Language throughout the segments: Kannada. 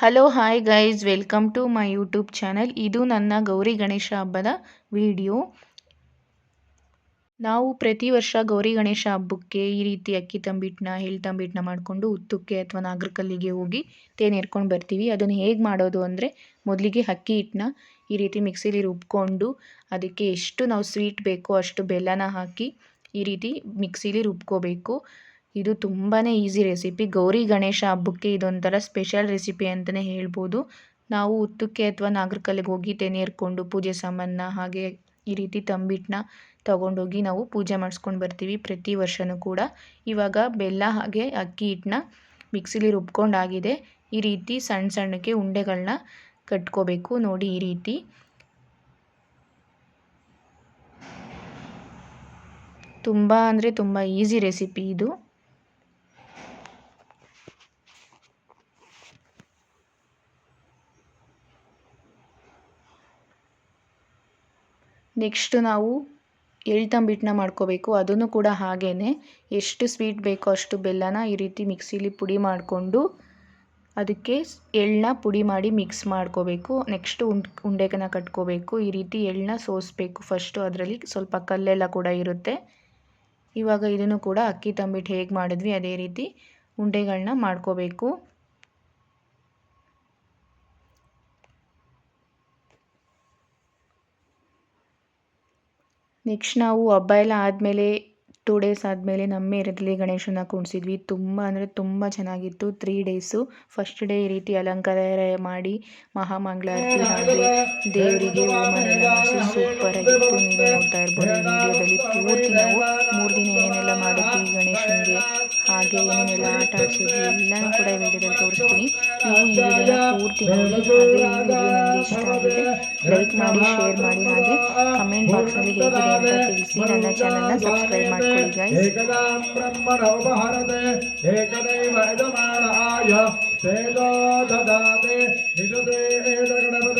Hello hi guys welcome to my YouTube channel ಇದು ನನ್ನ ಗೌರಿ ಗಣೇಶ ಹಬ್ಬದ ವಿಡಿಯೋ ನಾವು ಪ್ರತಿ ವರ್ಷ ಗೌರಿ ಗಣೇಶ ಹಬ್ಬಕ್ಕೆ ಈ ರೀತಿ ಅಕ್ಕಿ ತಂಬಿಟ್ಟನ್ನ ಎಳ್ಳು ತಂಬಿಟ್ಟನ್ನ ಮಾಡಿಕೊಂಡು ಉತ್ತುಕ್ಕೆ ಅಥವಾ ನಾಗರಕಲ್ಲಿಗೆ ಹೋಗಿ ತೇನೆ ಎರ್ಕೊಂಡು ಬರ್ತೀವಿ. ಅದನ್ನು ಹೇಗೆ ಮಾಡೋದು ಅಂದರೆ ಮೊದಲಿಗೆ ಅಕ್ಕಿ ಹಿಟ್ಟನ್ನ ಈ ರೀತಿ ಮಿಕ್ಸಿಲಿ ರುಬ್ಕೊಂಡು ಅದಕ್ಕೆ ಎಷ್ಟು ನಾವು ಸ್ವೀಟ್ ಬೇಕೋ ಅಷ್ಟು ಬೆಲ್ಲನ ಹಾಕಿ ಈ ರೀತಿ ಮಿಕ್ಸಿಲಿ ರುಬ್ಕೋಬೇಕು. ಇದು ತುಂಬಾ ಈಸಿ ರೆಸಿಪಿ. ಗೌರಿ ಗಣೇಶ ಹಬ್ಬಕ್ಕೆ ಇದೊಂಥರ ಸ್ಪೆಷಲ್ ರೆಸಿಪಿ ಅಂತಲೇ ಹೇಳ್ಬೋದು. ನಾವು ಉತ್ತುಕ್ಕೆ ಅಥವಾ ನಾಗರಕಲ್ಲಿಗೆ ಹೋಗಿ ತೆನೆಯರ್ಕೊಂಡು ಪೂಜೆ ಸಾಮಾನನ್ನ ಹಾಗೆ ಈ ರೀತಿ ತಂಬಿಟ್ಟನ್ನ ತೊಗೊಂಡೋಗಿ ನಾವು ಪೂಜೆ ಮಾಡಿಸ್ಕೊಂಡು ಬರ್ತೀವಿ ಪ್ರತಿ ವರ್ಷವೂ ಕೂಡ. ಇವಾಗ ಬೆಲ್ಲ ಹಾಗೆ ಅಕ್ಕಿ ಹಿಟ್ಟನ್ನ ಮಿಕ್ಸಿಲಿ ರುಬ್ಕೊಂಡಾಗಿದೆ. ಈ ರೀತಿ ಸಣ್ಣ ಸಣ್ಣಕ್ಕೆ ಉಂಡೆಗಳನ್ನ ಕಟ್ಕೋಬೇಕು ನೋಡಿ ಈ ರೀತಿ. ತುಂಬ ಅಂದರೆ ತುಂಬ ಈಸಿ ರೆಸಿಪಿ ಇದು. ನೆಕ್ಸ್ಟ್ ನಾವು ಎಳ್ತಂಬಿಟ್ಟನ್ನ ಮಾಡ್ಕೋಬೇಕು. ಅದನ್ನು ಕೂಡ ಹಾಗೇ ಎಷ್ಟು ಸ್ವೀಟ್ ಬೇಕೋ ಅಷ್ಟು ಬೆಲ್ಲನ ಈ ರೀತಿ ಮಿಕ್ಸಿಲಿ ಪುಡಿ ಮಾಡಿಕೊಂಡು ಅದಕ್ಕೆ ಎಳ್ಳನ್ನ ಪುಡಿ ಮಾಡಿ ಮಿಕ್ಸ್ ಮಾಡ್ಕೋಬೇಕು. ನೆಕ್ಸ್ಟು ಉಂಡ್ ಉಂಡೆಗನ್ನ ಕಟ್ಕೋಬೇಕು. ಈ ರೀತಿ ಎಳ್ಳನ್ನ ಸೋಸಬೇಕು. ಫಸ್ಟು ಅದರಲ್ಲಿ ಸ್ವಲ್ಪ ಕಲ್ಲೆಲ್ಲ ಕೂಡ ಇರುತ್ತೆ. ಇವಾಗ ಇದನ್ನು ಕೂಡ ಅಕ್ಕಿ ತಂಬಿಟ್ಟು ಹೇಗೆ ಮಾಡಿದ್ವಿ, ಅದೇ ರೀತಿ ಉಂಡೆಗಳನ್ನ ಮಾಡ್ಕೋಬೇಕು. ನೆಕ್ಸ್ಟ್ ನಾವು ಹಬ್ಬ ಎಲ್ಲ ಆದಮೇಲೆ ಟೂ ಡೇಸ್ ಆದಮೇಲೆ ನಮ್ಮ ಏರಿಯಾದಲ್ಲಿ ಗಣೇಶನ ಕೂಡಿಸಿದ್ವಿ ತುಂಬ ಅಂದರೆ ತುಂಬ ಚೆನ್ನಾಗಿತ್ತು. ತ್ರೀ ಡೇಸು ಫಸ್ಟ್ ಡೇ ಈ ರೀತಿ ಅಲಂಕಾರ ಮಾಡಿ ಮಹಾಮಂಗಳಾರತಿ ಹಾಗೆ ದೇವರಿಗೆ ಸೂಪರ್ ಸೂಪರಾಗಿತ್ತು ನೀವೇ ನೋಡ್ತಾ ಇರ್ಬೋದು ವಿಡಿಯೋದಲ್ಲಿ ಪೂರ್ತಿ ನಾವು ಮೂರು ದಿನ ಏನೇನೆಲ್ಲ ಮಾಡಿದ್ವಿ ಗಣೇಶನಿಗೆ, ಹಾಗೆ ಏನೇನೆಲ್ಲ ಆಟ ಆಡಿಸಿದ್ವಿ ಎಲ್ಲನೂ ಕೂಡ ಈ ವಿಡಿಯೋದಲ್ಲಿ ತೋರಿಸ್ತೀನಿ. ನೀವು ಈ ವಿಡಿಯೋನ ಪೂರ್ತಿ ನೋಡಿ, ಹಾಗೆ ಈ ವಿಡಿಯೋ ನಿಮಗೆ ಇಷ್ಟ ಆಗಿದೆ ಲೈಕ್ ಮಾಡಿ ಶೇರ್ ಮಾಡಿ ಹಾಗೆ ಕಮೆಂಟ್ ಬಾಕ್ಸ್ನಲ್ಲಿ ಹೇಗಿದೆ ಅಂತ ತಿಳಿಸಿ ನನ್ನ ಚಾನಲ್ನ ಸಬ್ಸ್ಕ್ರೈಬ್ ಮಾಡ್ಕೊಳ್ಳಿ ಗೈಸ್ तेजो ददाते निजुदेदगणपद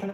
Yeah,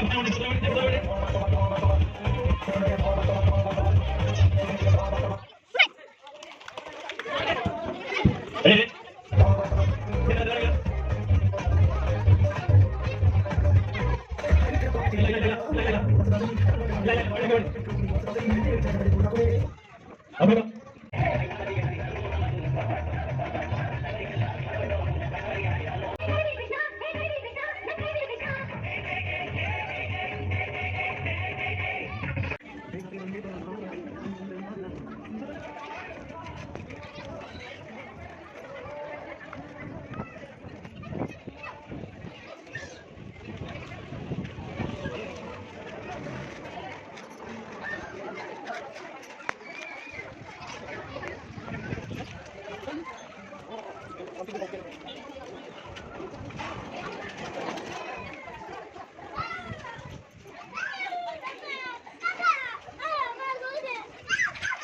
I'm going to slow it, slow it. Apa?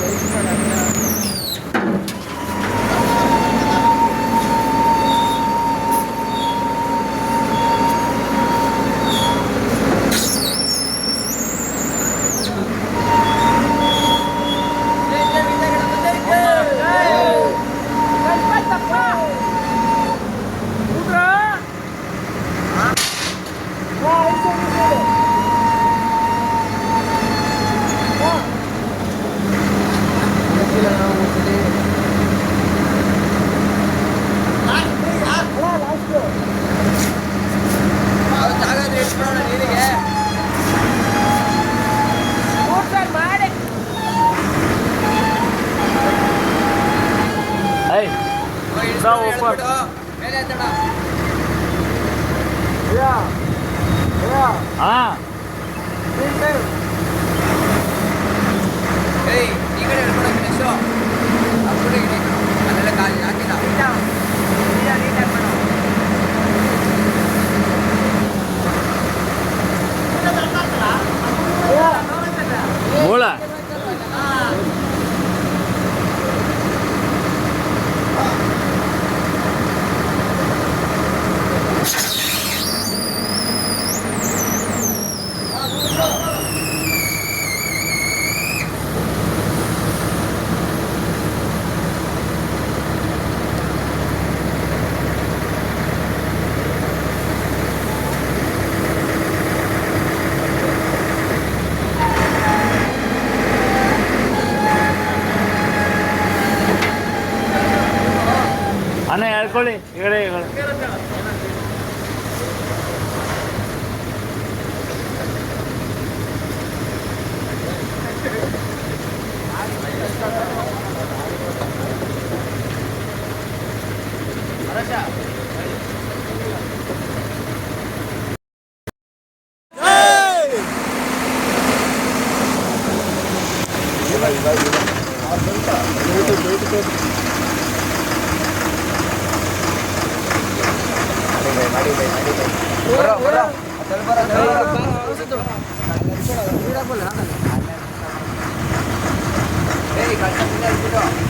para open ಹಾ ಈ ಕಡೆ ಹೇಳ್ಕೊಡಕ್ಕೆ ನೆಕ್ಸ್ಟು ಆ ಕಡೆ ಹೇಳ್ಕೊಳ್ಳಿ ಈ ಕಡೆ ಈ ಕಡೆ ಏಯ್ Hey,